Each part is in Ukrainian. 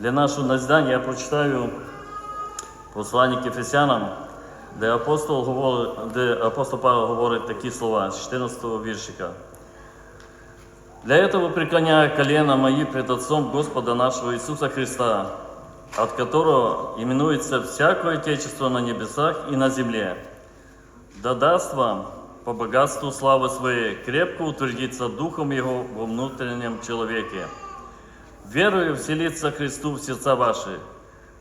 Для нашого назидання я прочитаю послання Ефесянам, де апостол, говорить, де апостол Павел говорить такі слова з 14 віршика. Для этого преклоняю колено мои пред Отцом Господа нашего Иисуса Христа, от которого именуется всякое Отечество на небесах и на земле. Да даст вам по богатству славы Своей крепко утвердиться Духом Его во внутреннем человеке, верою вселиться Христу в сердца ваши,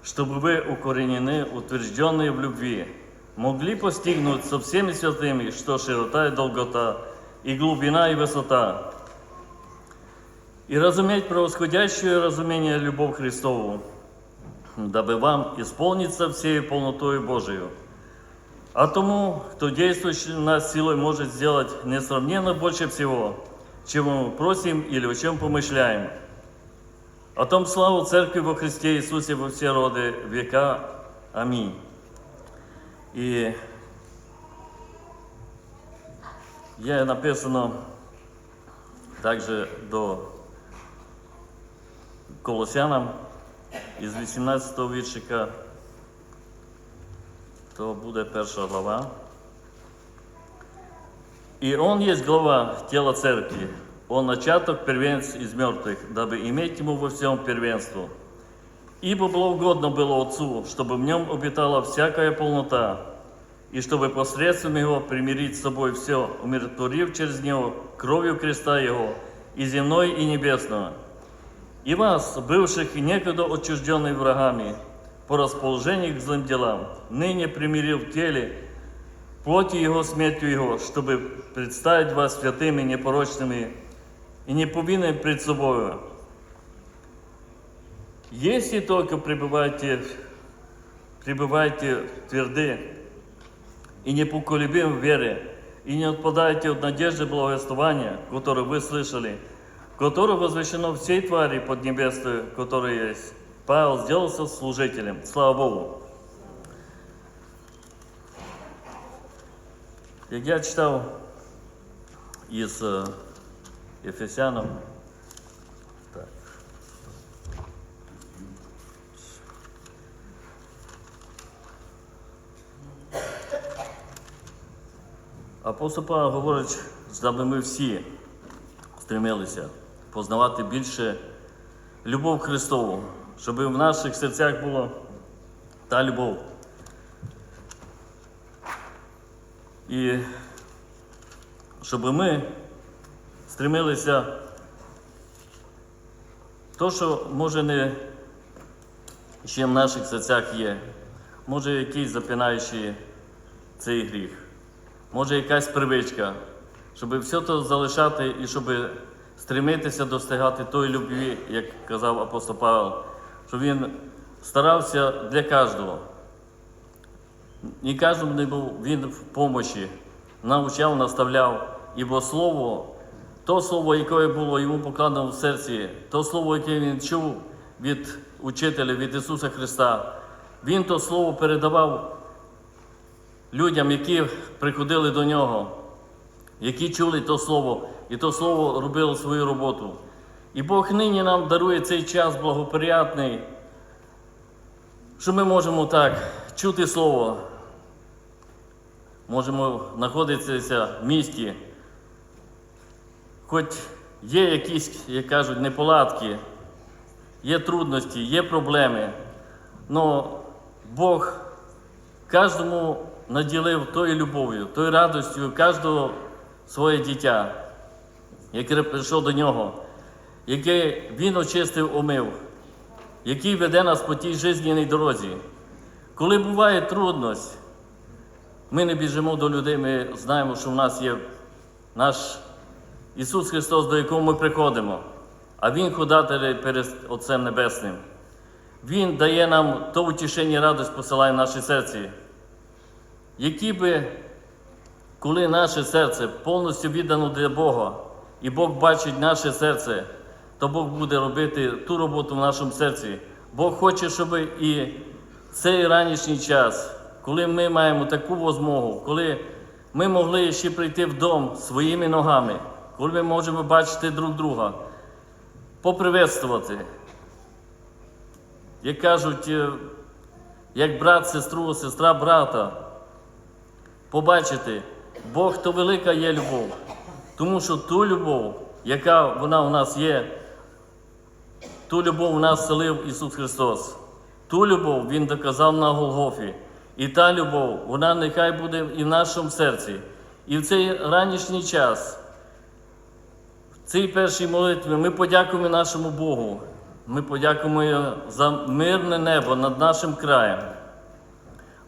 чтобы вы, укоренены, утвержденные в любви, могли постигнуть со всеми святыми, что широта и долгота, и глубина и высота, и разуметь превосходящее разумение любовь Христову, дабы вам исполниться всей полнотою Божию. А тому, кто действующий нас силой может сделать несравненно больше всего, чем мы просим или о чем помышляем. О том славу Церкви во Христе Иисусе во все роды века. Аминь. І є написано також до Колосянам із 18 віршика, то буде перша глава. И Он есть глава тела церкви, Он начаток, первенец из мертвых, дабы иметь Ему во всем первенство. Ибо благоугодно было Отцу, чтобы в Нем обитала всякая полнота, и чтобы посредством Его примирить с собой все, умиротворив через Него кровью креста Его, и земной, и небесного. И вас, бывших и некогда отчужденных врагами, по расположению к злым делам, ныне примирил в теле, плоти Его смертью Его, чтобы представить вас святыми, непорочными и неповинными пред собою. Если только пребываете, пребываете тверды и непоколебимы в вере, и не отпадаете от надежды благовествования, которое вы слышали, которое возвещено всей твари поднебесной, которая есть. Павел сделался служителем. Слава Богу. Як я читав із е, Ефесянам, так. Апостол Павло говорить, щоб ми всі стремилися познавати більше любов Христову, щоб в наших серцях була та любов. І щоб ми стремилися. То, що може не ще в наших серцях є, може якийсь запинаючий цей гріх, може якась привичка, щоб все це залишати і щоб стремитися достигати тої любві, як казав апостол Павел, щоб він старався для кожного. Не кожному не був він в помощі, навчав, наставляв, ібо слово, то слово, яке було йому покладено в серці, то слово, яке він чув від учителя, від Ісуса Христа, він то слово передавав людям, які приходили до нього, які чули то слово, і то слово робило свою роботу. І Бог нині нам дарує цей час благоприятний, що ми можемо так чути слово, можемо знаходитися в місті, хоч є якісь, як кажуть, неполадки, є трудності, є проблеми, але Бог кожному наділив тою любов'ю, тою радістю кожного своє дитя, яке прийшло до нього, яке Він очистив, омив, який веде нас по тій жизненній дорозі. Коли буває трудність, ми не біжимо до людей, ми знаємо, що в нас є наш Ісус Христос, до якого ми приходимо, а Він ходатель перед Отцем Небесним. Він дає нам то утішення і радість посилає в наші серці. Які би, коли наше серце повністю віддано для Бога, і Бог бачить наше серце, то Бог буде робити ту роботу в нашому серці. Бог хоче, щоб і цей ранішній час, коли ми маємо таку змогу, коли ми могли ще прийти в своїми ногами, коли ми можемо бачити друг друга, поприветствувати, як кажуть, е, як брат сестру, сестра брата, побачити, Бог то велика є любов. Тому що ту любов, яка вона у нас є, ту любов у нас вселив Ісус Христос. Ту любов Він доказав на Голгофі. І та любов, вона нехай буде і в нашому серці. І в цей ранішній час, цій першій молитві, ми подякуємо нашому Богу. Ми подякуємо за мирне небо над нашим краєм.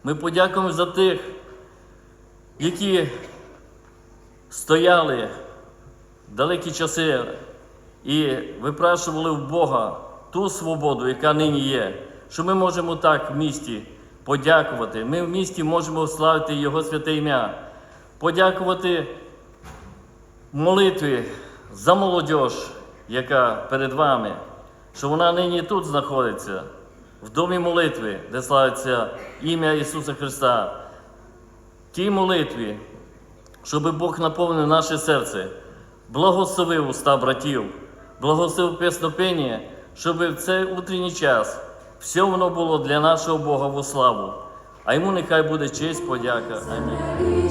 Ми подякуємо за тих, які стояли далекі часи і випрашували в Бога ту свободу, яка нині є, що ми можемо так в місті подякувати. Ми в місті можемо славити Його святе ім'я, подякувати молитві за молодь, яка перед вами, що вона нині тут знаходиться, в домі молитви, де славиться ім'я Ісуса Христа. Тій молитві, щоб Бог наповнив наше серце, благословив уста братів, благословив песнопення, щоб в цей утренній час все воно було для нашого Бога во славу. А йому нехай буде честь, подяка. Амінь.